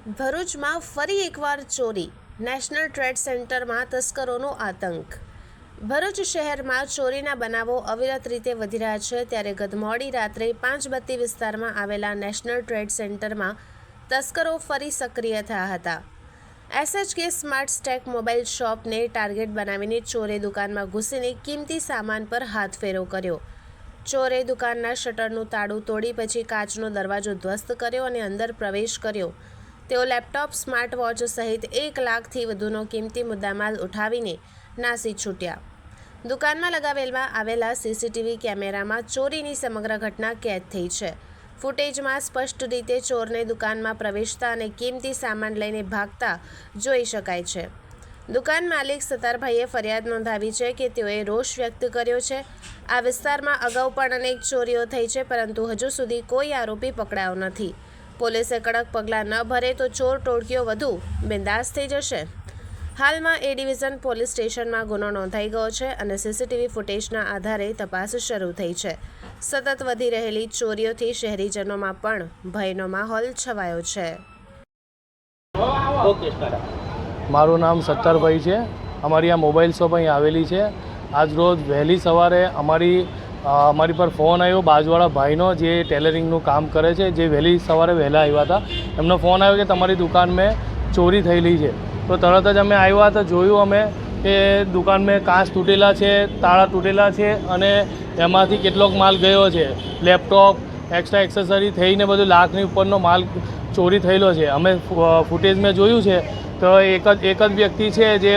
ભરૂચમાં ફરી એકવાર ચોરી. નેશનલ ટ્રેડ સેન્ટરમાં તસ્કરોનો આતંક. ભરૂચ શહેરમાં ચોરીના બનાવો અવિરત રીતે વધી રહ્યા છે, ત્યારે ગત મોડી રાત્રે પાંચબત્તી વિસ્તારમાં આવેલા નેશનલ ટ્રેડ સેન્ટરમાં તસ્કરો ફરી સક્રિય થયા હતા. એસએચકે સ્માર્ટ સ્ટેક મોબાઈલ શોપને ટાર્ગેટ બનાવીને ચોરે દુકાનમાં ઘૂસીને કિંમતી સામાન પર હાથ ફેરો કર્યો. ચોરે દુકાનના શટરનું તાળું તોડી પછી કાચનો દરવાજો ધ્વસ્ત કર્યો અને અંદર પ્રવેશ કર્યો. તેઓ લેપટોપ સ્માર્ટ વોચ સહિત એક લાખથી વધુનો કિંમતી મુદ્દામાલ ઉઠાવીને નાસી છૂટ્યા. દુકાનમાં લગાવેલમાં આવેલા સીસીટીવી કેમેરામાં ચોરીની સમગ્ર ઘટના કેદ થઈ છે. ફૂટેજમાં સ્પષ્ટ રીતે ચોરને દુકાનમાં પ્રવેશતા અને કિંમતી સામાન લઈને ભાગતા જોઈ શકાય છે. દુકાન માલિક સતારભાઈએ ફરિયાદ નોંધાવી છે કે તેઓએ રોષ વ્યક્ત કર્યો છે. આ વિસ્તારમાં અગાઉ પણ અનેક ચોરીઓ થઈ છે, પરંતુ હજુ સુધી કોઈ આરોપી પકડાયો નથી. પોલીસે કડક પગલાં ન ભરે તો ચોર ટોળકીઓ વધુ બિંદાસ થઈ જશે. હાલમાં એ ડિવિઝન પોલીસ સ્ટેશનમાં ગુનો નોંધાઈ ગયો છે અને સીસીટીવી ફૂટેજના આધારે તપાસ શરૂ થઈ છે. સતત વધી રહેલી ચોરીઓથી શહેરીજનોમાં પણ ભયનો માહોલ છવાયો છે. ઓકે મારું નામ સત્તરભાઈ છે. અમારી આ મોબાઈલ શોપ અહીં આવેલી છે. આજ રોજ વહેલી સવારે અમારી અમારી પર ફોન આવ્યો બાજુવાળા ભાઈનો જે ટેલરિંગનું કામ કરે છે, જે વહેલી સવારે વહેલા આવ્યા હતા. એમનો ફોન આવ્યો કે તમારી દુકાન મેં ચોરી થયેલી છે. તો તરત જ અમે આવ્યા તો જોયું અમે કે દુકાન મેં કાચ તૂટેલા છે, તાળા તૂટેલા છે અને એમાંથી કેટલોક માલ ગયો છે. લેપટોપ એક્સ્ટ્રા એક્સેસરી થઈને બધું લાખની ઉપરનો માલ ચોરી થયેલો છે. અમે ફૂટેજ મેં જોયું છે. તો એક જ એક જ વ્યક્તિ છે જે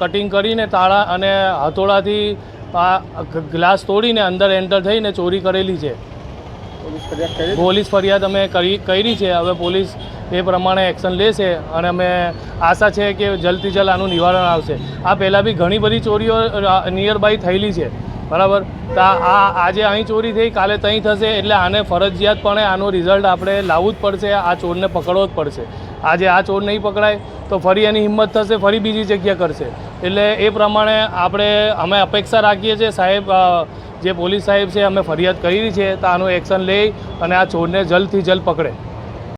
કટિંગ કરીને તાળા અને હથોડાથી આ ગ્લાસ તોડીને અંદર એન્ટર થઈને ચોરી કરેલી છે. પોલીસ ફરિયાદ અમે કરી કરી છે. હવે પોલીસ એ પ્રમાણે એક્શન લેશે અને અમે આશા છે કે જલ્દથી જલ્દ આનું નિવારણ આવશે. આ પહેલાં બી ઘણી બધી ચોરીઓ નિયર બાય થયેલી છે. બરાબર? તો આ આ આજે અહીં ચોરી થઈ કાલે ત્યાં થશે એટલે આને ફરજિયાતપણે આનું રિઝલ્ટ આપણે લાવવું જ પડશે આ ચોરને પકડવો જ પડશે. આજે આ ચોર નહીં પકડાય તો ફરી એની હિંમત થશે ફરી બીજી જગ્યા કરશે. એટલે એ પ્રમાણે આપણે, અમે અપેક્ષા રાખીએ છીએ. સાહેબ જે પોલીસ સાહેબ છે, અમે ફરિયાદ કરી છે, તો આનું એક્શન લઈ અને આ ચોરને જલ્દથી જલ્દ પકડે.